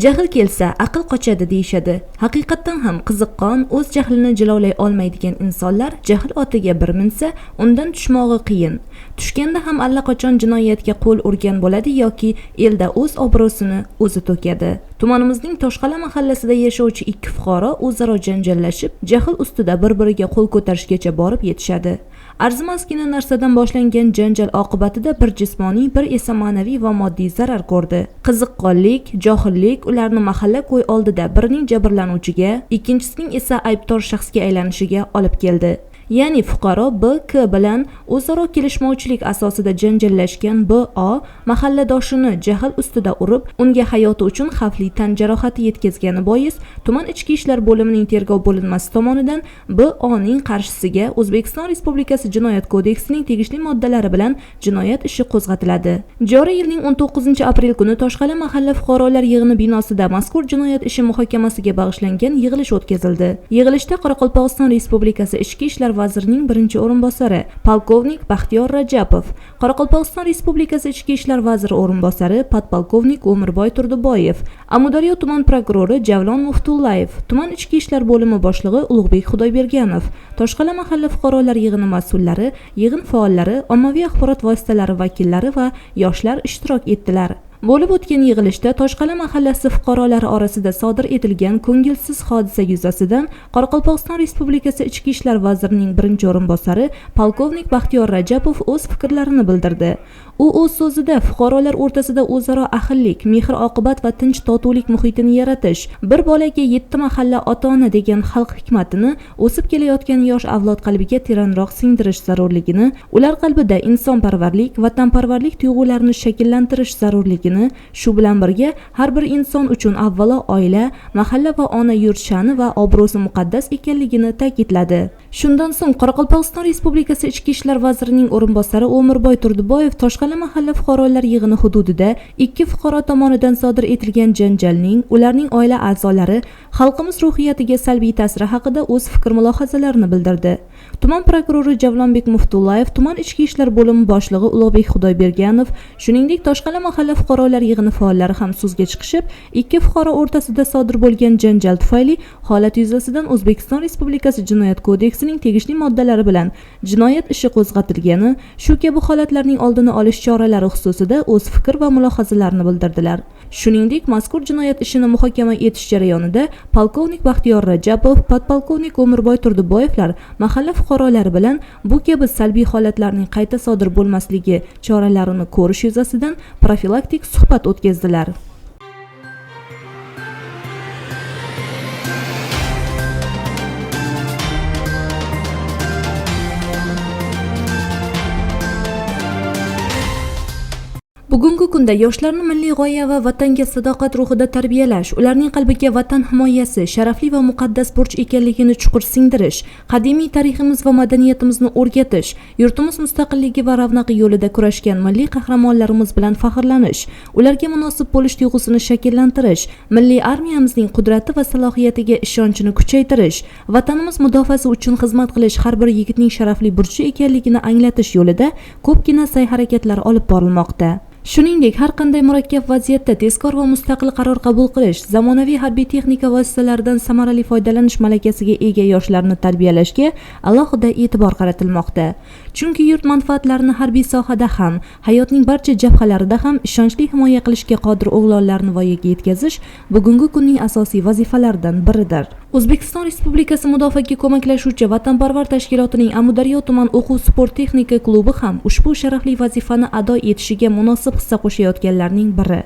jahl kelsa aql qochadi deyishadi. Haqiqatdan ham qiziqqon o'z jahlini jilovlay olmaydigan insonlar jahl otiga bir minsa undan tushmog'i qiyin. Tushganda ham allaqachon jinoyatga qo'l urgan bo'ladi yoki elda o'z obro'sini o'zi to'kadi. Tumanimizning toshqala mahallasida yashovchi ikki fuqaro o'zaro janjallashib jahl ustida bir biriga qo'l ko'tarishgacha borib yetishadi. Arzimasgina narsadan boshlangan janjal oqibatida bir jismoniy bir esa ma'naviy va moddiy zarar ko'rdi. Qiziqqonlik johillik ularni mahalla ko'y oldida birining jabrlanuvchiga ikkinchisining esa aybdor shaxsga aylanishiga olib keldi. Ya'ni fuqaro bk bilan o'zaro kelishmovchilik asosida janjallashgan bo mahalladoshini jahl ustida urib unga hayoti uchun xavfli tan jarohati yetkazgani bois tuman ichki ishlar bo'limining tergov bo'linmasi tomonidan boning qarshisiga o'zbekiston respublikasi jinoyat kodeksining tegishli moddalari bilan jinoyat ishi qo'zg'atiladi. Joriy yilning 19 aprel kuni toshqala mahalla fuqarolar yig'ini binosida mazkur jinoyat ishi muhokamasiga bag'ishlangan yig'ilish o'tkazildi. Yig'ilishda qoraqalpog'iston respublikasi ichki ishlar vazirining birinchi o'rinbosari polkovnik baxtiyor rajabov qoraqalpog'iston respublikasi ichki ishlar vaziri o'rinbosari podpolkovnik o'mirboy turdiboyev. Amudaryo tuman prokurori javlon muftullayev. Tuman ichki ishlar bo'limi boshlig'i ulug'bek xudoyberganov. Toshqala mahalla fuqarolar yig'ini mas'ullari yig'in faollari ommaviy axborot vositalari vakillari va yoshlar ishtirok etdilar. Bo'lib o'tgan yig'ilishda toshqala mahallasi fuqarolari orasida sodir etilgan ko'ngilsiz hodisa yuzasidan qoraqalpog'iston respublikasi ichki ishlar vazirining birinchi o'rinbosari polkovnik baxtiyor rajabov o'z fikrlarini bildirdi. U o'z so'zida fuqarolar o'rtasida o'zaro ahillik mehr oqibat va tinch totuvlik muhitini yaratish bir bolaga yetti mahalla ota ona degan xalq hikmatini o'sib kelayotgan yosh avlod qalbiga teranroq singdirish zarurligini ular qalbida insonparvarlik vatanparvarlik tuyg'ularini shakllantirish zarurligini shu bilan birga har bir inson uchun avvalo oila mahalla va ona yurt sha'ni va obro'si muqaddas ekanligini ta'kidladi. Shundan so'ng qoraqalpog'iston respublikasi ichki ishlar vazirining o'rinbosari o'mirboy turdiboyev toshqala mahalla fuqarolar yig'ini hududida ikki fuqaro tomonidan sodir etilgan janjalning ularning oila a'zolari xalqimiz ruhiyatiga salbiy ta'siri haqida o'z fikr mulohazalarini bildirdi. Tuman prokurori javlonbek muftullayev tuman ichki ishlar bo'limi boshlig'i ulug'bek xudoyberganov shuningdek toshqala mahalla fuqarolar yig'ini faollari ham so'zga chiqishib ikki fuqaro o'rtasida sodir bo'lgan janjal tufayli holat yuzasidan o'zbekiston respublikasi jinoyat kodeksining tegishli moddalari bilan jinoyat ishi qo'zg'atilgani shu kabi holatlarning oldini olish choralari xususida o'z fikr va mulohazalarini bildirdilar. Shuningdek mazkur jinoyat ishini muhokama etish jarayonida polkovnik baxtiyor rajabov podpolkovnik o'mirboy turdiboyevlar mahalla fuqarolari bilan bu kabi salbiy holatlarning qayta sodir bo'lmasligi choralarini ko'rish yuzasidan profilaktik suhbat o'tkazdilar. Bugungi kunda yoshlarni milliy g'oya va vatanga sadoqat ruhida tarbiyalash ularning qalbiga vatan himoyasi sharafli va muqaddas burch ekanligini chuqur singdirish qadimiy tariximiz va madaniyatimizni o'rgatish yurtimiz mustaqilligi va ravnaqi yo'lida kurashgan milliy qahramonlarimiz bilan faxrlanish ularga munosib bo'lish tuyg'usini shakllantirish milliy armiyamizning qudrati va salohiyatiga ishonchini kuchaytirish vatanimiz mudofaasi uchun xizmat qilish har bir yigitning sharafli burchi ekanligini anglatish yo'lida ko'pgina sa'y harakatlar olib borilmoqda. Shuningdek har qanday murakkab vaziyatda tezkor va mustaqil qaror qabul qilish zamonaviy harbiy texnika vositalaridan samarali foydalanish malakasiga ega yoshlarni tarbiyalashga alohida e'tibor qaratilmoqda. Chunki yurt manfaatlarini harbiy sohada ham hayotning barcha jabhalarida ham ishonchli himoya qilishga qodir o'g'lonlarni voyaga yetkazish bugungi kunning asosiy vazifalaridan biridir. O'zbekiston respublikasi mudofaaga ko'maklashuvchi vatanparvar tashkilotining amudaryo tuman o'quv sport texnika klubi ham ushbu sharafli vazifani ado etishiga munosib hissa qo'shayotganlarning biri.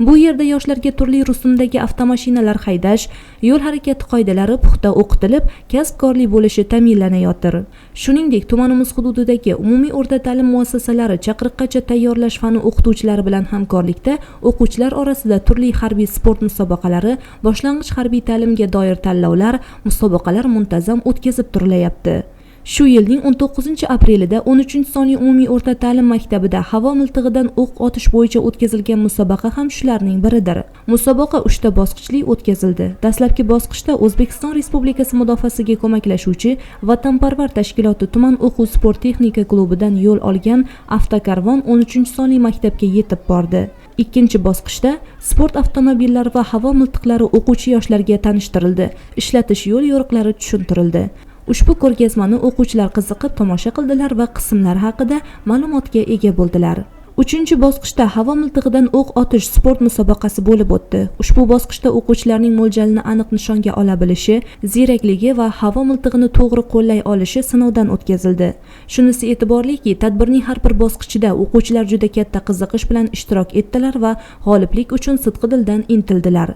Bu yerda yoshlarga turli rusumdagi avtomashinalar haydash yo'l harakati qoidalari puxta o'qitilib kasbkorlik bo'lishi ta'minlanayotir shuningdek tumanimiz hududidagi umumiy o'rta ta'lim muassasalari chaqiriqqacha tayyorlash fani o'qituvchilari bilan hamkorlikda o'quvchilar orasida turli harbiy sport musobaqalari boshlang'ich harbiy ta'limga doir tanlovlar musobaqalar muntazam o'tkazib turilayapti. Shu yilning 19 aprelida 13 sonli umumiy o'rta ta'lim maktabida havo miltig'idan o'q otish bo'yicha o'tkazilgan musobaqa ham shularning biridir. Musobaqa uchta bosqichli o'tkazildi. Dastlabki bosqichda o'zbekiston respublikasi mudofaasiga ko'maklashuvchi vatanparvar tashkiloti tuman o'quv sport texnika klubidan yo'l olgan avtokarvon 13 sonli maktabga yetib bordi. Ikkinchi bosqichda sport avtomobillari va havo miltiqlari o'quvchi yoshlarga tanishtirildi. Ishlatish yo'l yo'riqlari tushuntirildi. Ushbu ko'rgazmani o'quvchilar qiziqib tomosha qildilar va qismlar haqida ma'lumotga ega bo'ldilar. Uchinchi bosqichda havo miltig'idan o'q otish sport musobaqasi bo'lib o'tdi. Ushbu bosqichda o'quvchilarning mo'ljalini aniq nishonga ola bilishi ziyrakligi va havo miltig'ini to'g'ri qo'llay olishi sinovdan o'tkazildi. Shunisi e'tiborliki tadbirning har bir bosqichida o'quvchilar juda katta qiziqish bilan ishtirok etdilar va g'oliblik uchun sidqi dildan intildilar.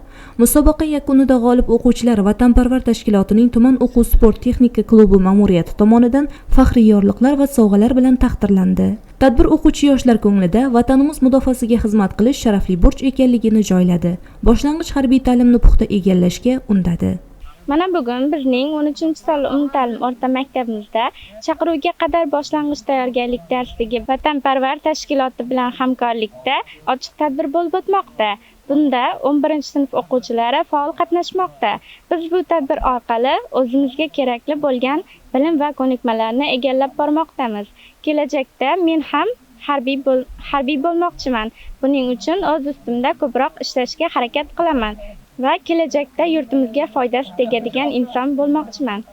Musobaqa yakunida g'olib o'quvchilar vatanparvar tashkilotining tuman o'quv sport texnika klubi ma'muriyati tomonidan faxriy yorliqlar va sovg'alar bilan taqdirlandi. Tadbir o'quvchi yoshlar ko'nglida vatanimiz mudofaasiga xizmat qilish sharafli burch ekanligini joyladi. Boshlang'ich harbiy ta'limni puxta egallashga undadi. Mana bugun bizning 13 sinf umumta'lim o'rta maktabimizda chaqiruvga qadar boshlang'ich tayyorgarlik darsligi vatanparvar tashkiloti bilan hamkorlikda ochiq tadbir bo'lib o'tmoqda. Bunda 11 sinf o'quvchilari faol qatnashmoqda. Biz bu tadbir orqali o'zimizga kerakli bo'lgan bilim va ko'nikmalarni egallab bormoqdamiz. Kelajakda men ham harbiy bo'l harbiy bo'lmoqchiman. Buning uchun o'z ustimda ko'proq ishlashga harakat qilaman va kelajakda yurtimizga foydasi tegadigan inson bo'lmoqchiman.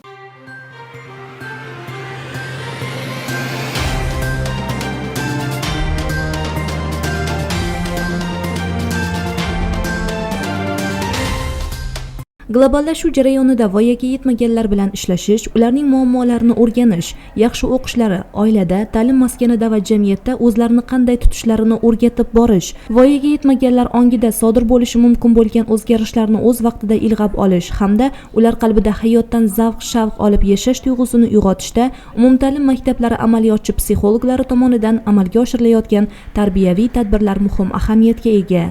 Globallashuv jarayonida voyaga yetmaganlar bilan ishlashish ularning muammolarini o'rganish yaxshi o'qishlari oilada ta'lim maskanida va jamiyatda o'zlarini qanday tutishlarini o'rgatib borish voyaga yetmaganlar ongida sodir bo'lishi mumkin bo'lgan o'zgarishlarni o'z vaqtida ilg'ab olish hamda ular qalbida hayotdan zavq shavq olib yashash tuyg'usini uyg'otishda umumta'lim maktablari amaliyotchi psixologlari tomonidan amalga oshirilayotgan tarbiyaviy tadbirlar muhim ahamiyatga ega.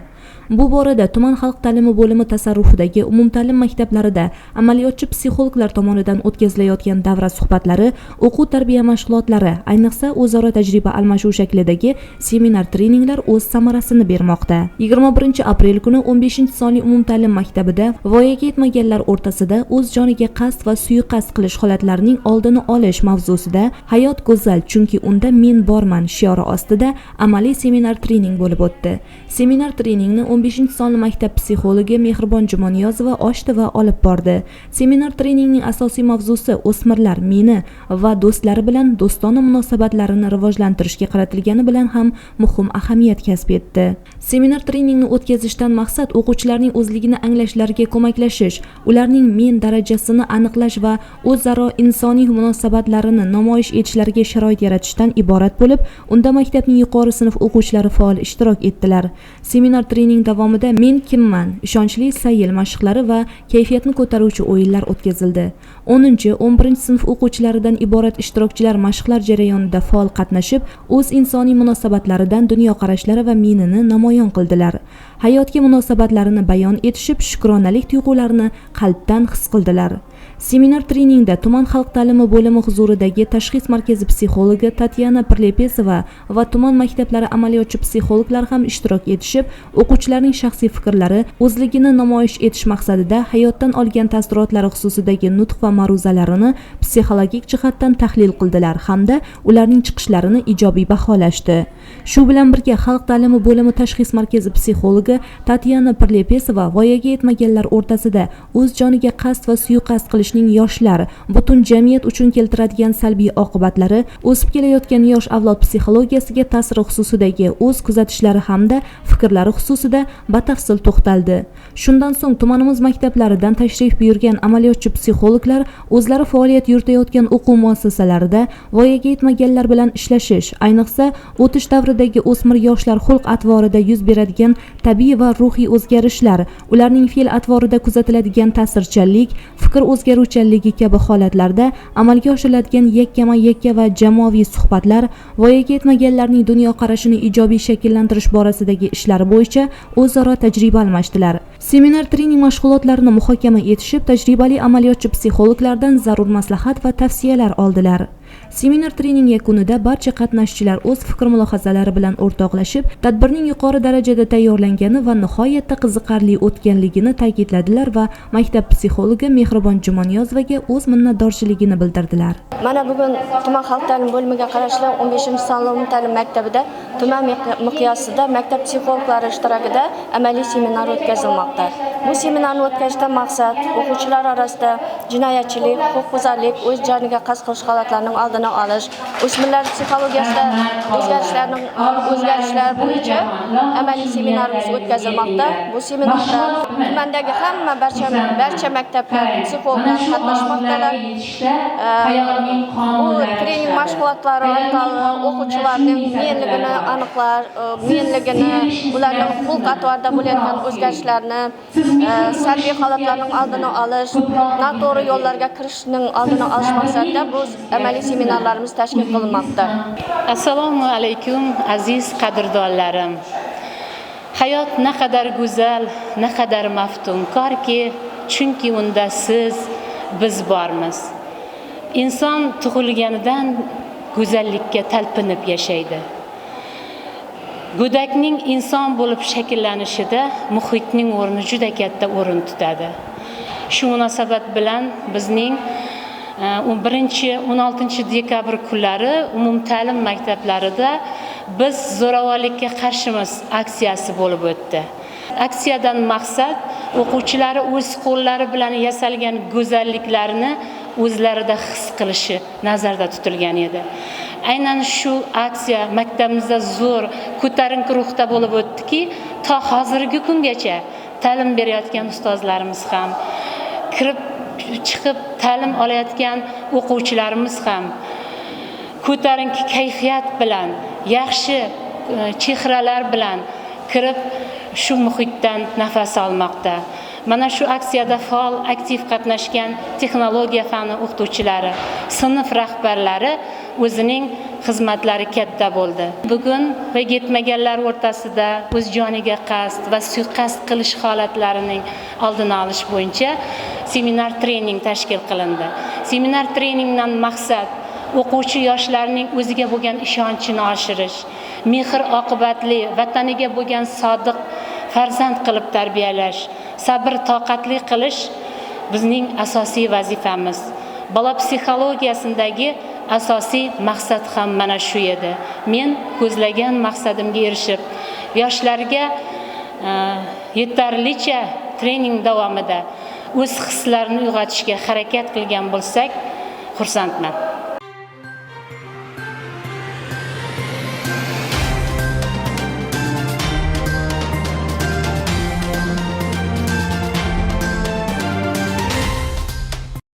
Bu borada tuman xalq ta'limi bo'limi tasarrufidagi umumta'lim maktablarida amaliyotchi psixologlar tomonidan o'tkazilayotgan davra suhbatlari o'quv tarbiya mashg'ulotlari ayniqsa o'zaro tajriba almashuv shaklidagi seminar treninglar o'z samarasini bermoqda. 21 aprel kuni 15 sonli umumta'lim maktabida voyaga yetmaganlar o'rtasida o'z joniga qasd va suiqasd qilish holatlarining oldini olish mavzusida hayot go'zal chunki unda men borman shiori ostida amaliy seminar trening bo'lib o'tdi. Seminar treningni 15 sonli maktab psixologi mehribon jumoniyozova ochdi olib bordi. Seminar treningning asosiy mavzusi o'smirlar meni va do'stlari bilan do'stona munosabatlarini rivojlantirishga qaratilgani bilan ham muhim ahamiyat kasb etdi. Seminar treningni o'tkazishdan maqsad o'quvchilarning o'zligini anglashlariga ko'maklashish ularning men darajasini aniqlash va o'zaro insoniy munosabatlarini namoyish etishlariga sharoit yaratishdan iborat bo'lib unda maktabning yuqori sinf o'quvchilari faol ishtirok etdilar. Seminar trening davomida men kimman? Ishonchli sayil mashqlari va kayfiyatni ko'taruvchi o'yinlar o'tkazildi. 10-11 sinf o'quvchilaridan iborat ishtirokchilar mashqlar jarayonida faol qatnashib o'z insoniy munosabatlaridan dunyoqarashlari va menini namoyon qildilar. Hayotga munosabatlarini bayon etishib shukronalik tuyg'ularini qalbdan his qildilar. Seminar treningda tuman xalq ta'limi bo'limi huzuridagi tashxis markazi psixologi tatyana pirlepesova va tuman maktablari amaliyotchi psixologlar ham ishtirok etishib o'quvchilarning shaxsiy fikrlari o'zligini namoyish etish maqsadida hayotdan olgan taassurotlari xususidagi nutq va ma'ruzalarini psixologik jihatdan tahlil qildilar hamda ularning chiqishlarini ijobiy baholashdi. Shu bilan birga xalq ta'limi bo'limi tashxis markazi psixologi tatyana pirlepesova voyaga yetmaganlar o'rtasida o'z joniga qasd va suiqasd qilish qilishning yoshlar butun jamiyat uchun keltiradigan salbiy oqibatlari o'sib kelayotgan yosh avlod psixologiyasiga ta'siri xususidagi o'z kuzatishlari hamda fikrlari xususida batafsil to'xtaldi. Shundan so'ng tumanimiz maktablaridan tashrif buyurgan amaliyotchi psixologlar o'zlari faoliyat yuritayotgan o'quv muassasalarida voyaga yetmaganlar bilan ishlashish ayniqsa o'tish davridagi o'smir yoshlar xulq atvorida yuz beradigan tabiiy va ruhiy o'zgarishlar ularning fe'l atvorida kuzatiladigan ta'sirchanlik fikr beruvchanligi kabi holatlarda amalga oshiriladigan yakkama yakka va jamoaviy suhbatlar voyaga yetmaganlarning dunyoqarashini ijobiy shakllantirish borasidagi ishlari bo'yicha o'zaro tajriba almashdilar. Seminar trening mashg'ulotlarini muhokama etishib tajribali amaliyotchi psixologlardan zarur maslahat va tavsiyalar oldilar. Seminar trening yakunida barcha qatnashchilar o'z fikr mulohazalari bilan o'rtoqlashib, tadbirning yuqori darajada tayyorlangani va nihoyatda qiziqarli o'tganligini ta'kidladilar va maktab psixologi Mehribon Jumaniyozovaga o'z minnatdorchiligini bildirdilar. Mana bugun tuman xalq ta'limi bo'limiga qarashli o'n beshinchi salom ta'lim maktabida tuman miqyosida maktab psixologlari ishtirokida amaliy seminar o'tkazilmoqda. Bu seminarni o'tkazishdan maqsad o'quvchilar orasida jinoyatchilik, huquqbuzarlik, o'z joniga qasd qilish holatlarining oldini olish, o'smirlar psixologiyasida o'zgarishlarning o'zgarishlar bo'yicha amaliy seminarimiz o'tkazilmoqda. Bu seminarda tumandagi hamma barcha barcha maktablar psixologlar qatnashmoqdalar. bu trening mashg'ulotlari orqali o'quvchilarning menligini aniqlar, e, menligini, ularning xulq atvorida bo'layotgan o'zgarishlarni, e, salbiy holatlarning oldini olish, noto'g'ri yo'llarga kirishning oldini olish maqsadida bu amaliy seminarlarimiz tashkil qilinmoqda. assalomu alaykum aziz qadrdonlarim. Hayot naqadar go'zal naqadar maftunkorki chunki unda siz biz bormiz. Inson tug'ilganidan go'zallikka talpinib yashaydi. Go'dakning inson bo'lib shakllanishida muhitning o'rni juda katta o'rin tutadi. Shu munosabat bilan bizning e, o'n birinchi o'n oltinchi dekabr kunlari umumta'lim maktablarida biz zo'ravonlikka qarshimiz aksiyasi bo'lib o'tdi. Aksiyadan maqsad o'quvchilari o'z qo'llari bilan yasalgan go'zalliklarni o'zlarida his qilishi nazarda tutilgan edi. Aynan shu aksiya maktabimizda zo'r ko'tarinki ruhda bo'lib o'tdiki to hozirgi kungacha ta'lim berayotgan ustozlarimiz ham kirib chiqib ta'lim olayotgan o'quvchilarimiz ham ko'tarinki kayfiyat bilan yaxshi e, chehralar bilan kirib shu muhitdan nafas olmoqda. Mana shu aksiyada faol aktiv qatnashgan texnologiya fani o'qituvchilari sinf rahbarlari o'zining xizmatlari katta bo'ldi. Bugun va yetmaganlar o'rtasida o'z joniga qasd va suiqasd qilish holatlarining oldini olish bo'yicha seminar trening tashkil qilindi. Seminar treningdan maqsad o'quvchi yoshlarning o'ziga bo'lgan ishonchini oshirish mehr oqibatli vataniga bo'lgan sodiq farzand qilib tarbiyalash sabr toqatli qilish bizning asosiy vazifamiz. Bola psixologiyasindagi asosiy maqsad ham mana shu edi. Men ko'zlagan maqsadimga erishib yoshlarga e, yetarlicha trening davomida o'z hislarini uyg'otishga harakat qilgan bo'lsak xursandman.